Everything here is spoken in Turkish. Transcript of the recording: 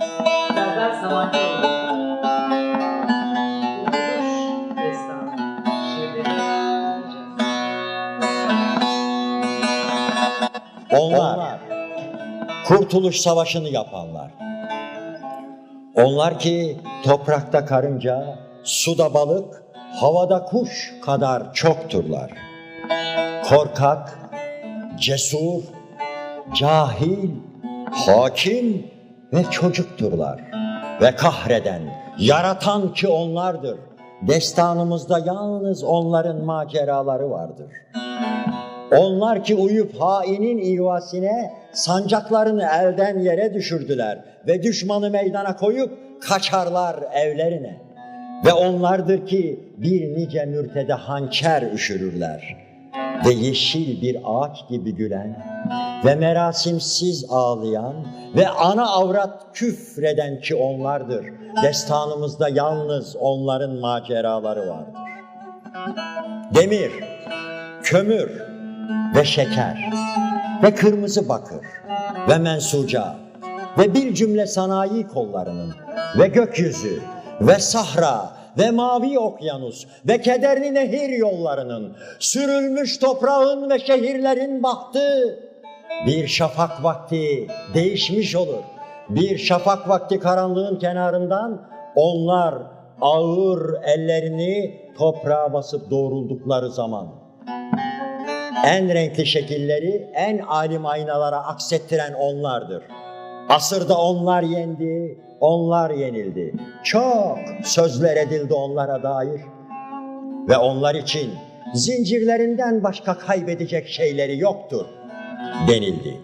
Serdar Sabancıoğlu. Kurtuluş Destanı. Onlar, Kurtuluş Savaşı'nı yapanlar. Onlar ki toprakta karınca, suda balık, havada kuş kadar çokturlar. Korkak, cesur, cahil, hakim ve çocukturlar. Ve kahreden, yaratan ki onlardır. Destanımızda yalnız onların maceraları vardır. Onlar ki uyup hainin ihvasine sancaklarını elden yere düşürdüler ve düşmanı meydana koyup kaçarlar evlerine. Ve onlardır ki bir nice mürtede hançer üşürürler ve yeşil bir ağaç gibi gülen ve merasimsiz ağlayan ve ana avrat küfreden ki onlardır. Destanımızda yalnız onların maceraları vardır. Demir, kömür ve şeker ve kırmızı bakır ve mensuca ve bir cümle sanayi kollarının ve gökyüzü ve sahra ve mavi okyanus ve kederli nehir yollarının sürülmüş toprağın ve şehirlerin bahtı bir şafak vakti değişmiş olur. Bir şafak vakti karanlığın kenarından onlar ağır ellerini toprağa basıp doğruldukları zaman en renkli şekilleri en alim aynalara aksettiren onlardır. Asırda onlar yendi, onlar yenildi. Çok sözler edildi onlara dair. Ve onlar için zincirlerinden başka kaybedecek şeyleri yoktur denildi.